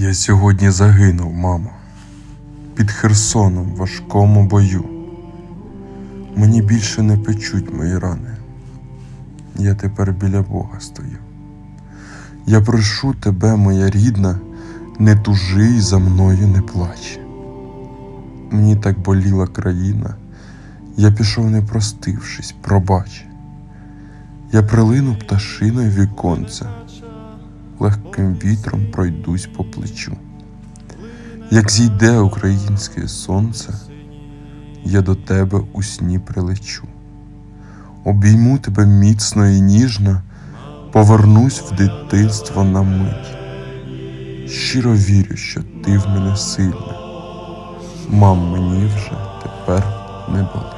Я сьогодні загинув, мамо, під Херсоном в важкому бою. Мені більше не печуть мої рани. Я тепер біля Бога стою. Я прошу тебе, моя рідна, не тужи й за мною не плач. Мені так боліла країна, я пішов не простившись, пробач. Я прилину пташиною віконце, легким вітром пройдусь по плечу. Як зійде українське сонце, я до тебе у сні прилечу. Обійму тебе міцно і ніжно, повернусь в дитинство на мить. Щиро вірю, що ти в мене сильна. Мам, мені вже тепер не болить.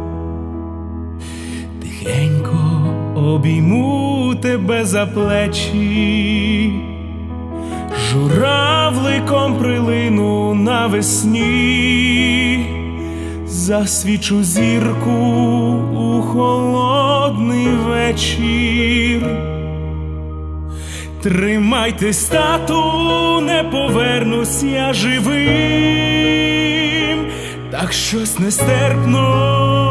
Тихенько обійму тебе за плечі, журавликом прилину навесні, засвічу зірку у холодний вечір. Тримайтесь, тату, не повернусь я живим, так щось нестерпно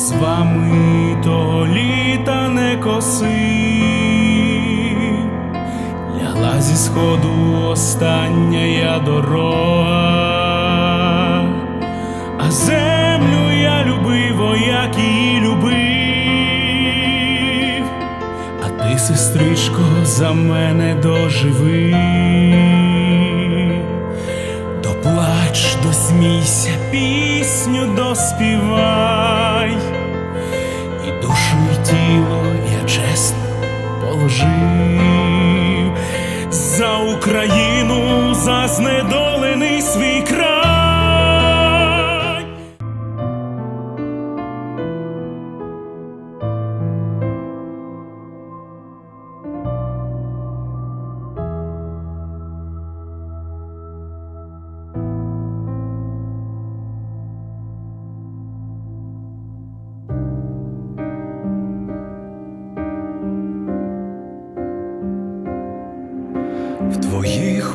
з вами того літа не косив, лягла зі сходу остання я дорога, а землю я любив, о, як її любив, а ти, сестричко, за мене доживи. Доплач, досмійся, пісню доспівай, чесно положив за Україну, за знедолений свій край.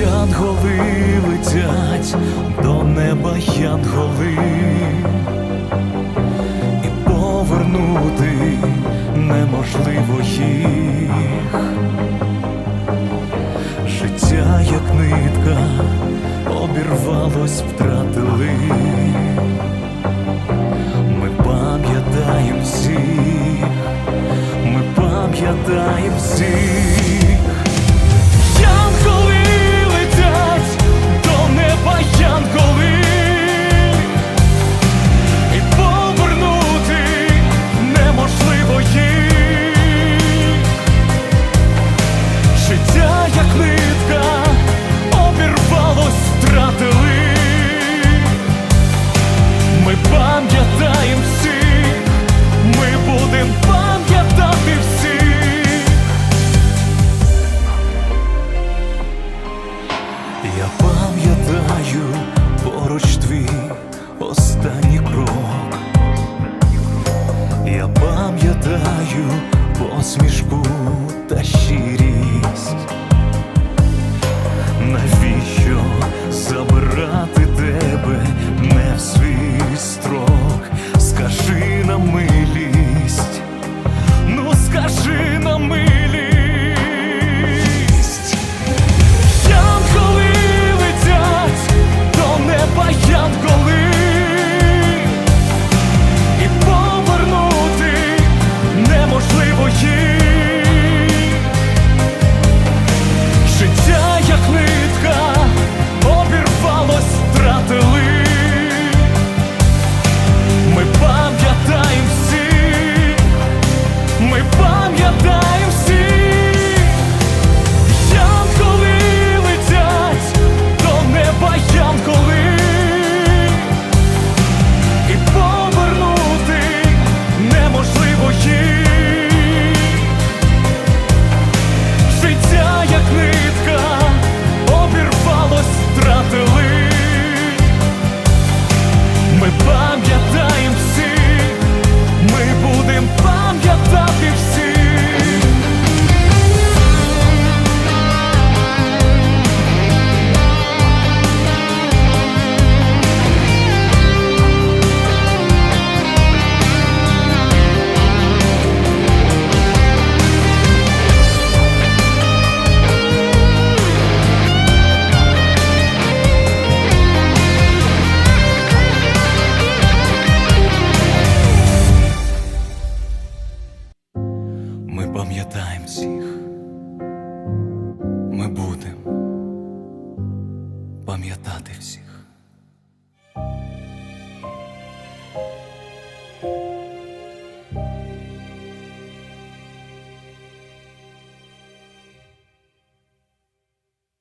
Янголи летять до неба янголи, і повернути неможливо їх. Життя, як нитка, обірвалось, втратили. Забирати тебе не в свій строк? Пам'ятати всіх.